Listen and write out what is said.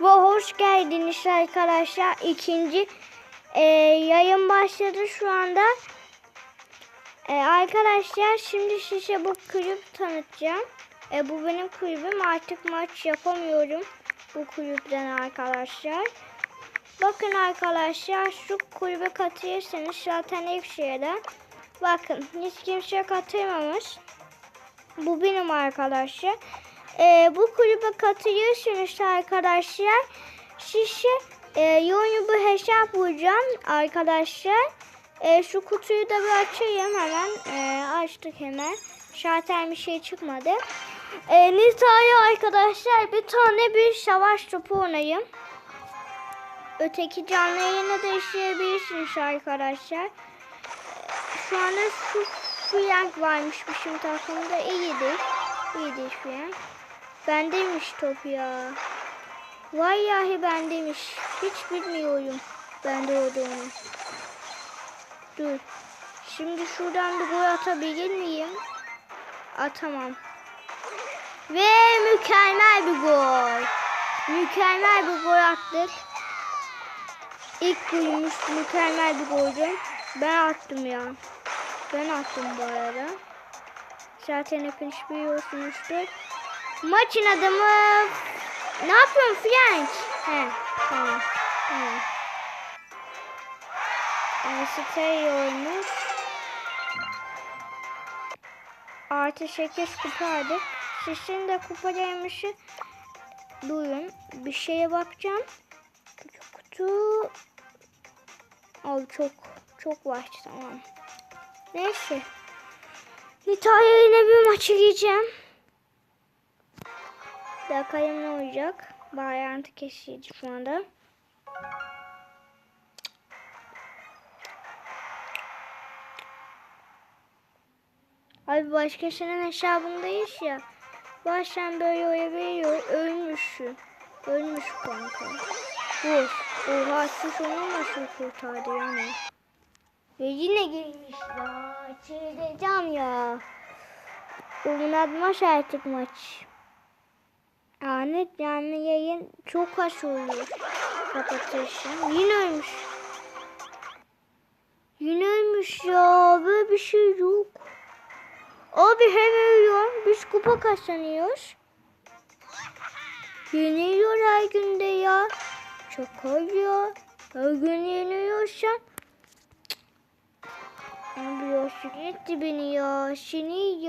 Ve hoş geldiniz arkadaşlar. İkinci e, yayın başladı şu anda. E, arkadaşlar şimdi size bu kulüp tanıtacağım. E, bu benim kulübüm. Artık maç yapamıyorum bu kulüpten arkadaşlar. Bakın arkadaşlar şu kulübe katılırsanız zaten ilk şeyden. Bakın hiç kimse katılmamış. Bu benim arkadaşlar. Ee, bu kulübe katılıyorsunuz arkadaşlar. Size e, yeni bir hesap bulacağım arkadaşlar. E, şu kutuyu da bir açayım hemen. E, açtık hemen. Zaten bir şey çıkmadı. E, Nita'ya arkadaşlar bir tane bir savaş topu oynayayım. Öteki canlı yayına da işleyebilirsiniz arkadaşlar. Şu anda şu Frank varmış bizim takımda iyidir. İyidir Frank. Bendeymiş top ya. Vay yahi bendeymiş. Hiç bilmiyorum bende olduğunu. Dur. Şimdi şuradan bir gol atabilir miyim? Atamam. Ve mükemmel bir gol. Mükemmel bir gol attık. İlk golümüz mükemmel bir goldü. Ben attım ya. Ben attım bu arada. Zaten hepiniz biliyorsunuzdur. Maçın adamı... Ne yapıyorsun Frank? He tamam. Stay olmuş. Artı 8 kupa aldık. Sizin de kupa gelmişi duyun. Bir şeye bakacağım. Kutu. Abi çok çok var tamam. Neyse. Nita'ya yine bir maçı giyeceğim. Bakalım ne olacak. Bağlantı kesildi şu anda. Abi başkasının hesabındayız ya. Baştan böyle oyabiliyor. Ölmüşsün. Ölmüş kanka. Vur. Oha siz onu nasıl kurtardı yani? Ve yine girmiş ya. Çığıracağım ya. Oynatmaz artık maç. Yani yayın çok kaç oluyor. Kapatırsın. Yine ölmüş. Yine ölmüş ya. Böyle bir şey yok. Abi hem ölüyor. Biz kupa kazanıyoruz. Yeniliyor her günde ya. Çok oluyor. Her gün yeniyorsan. Abi ya sinirletti beni ya. Seni ya.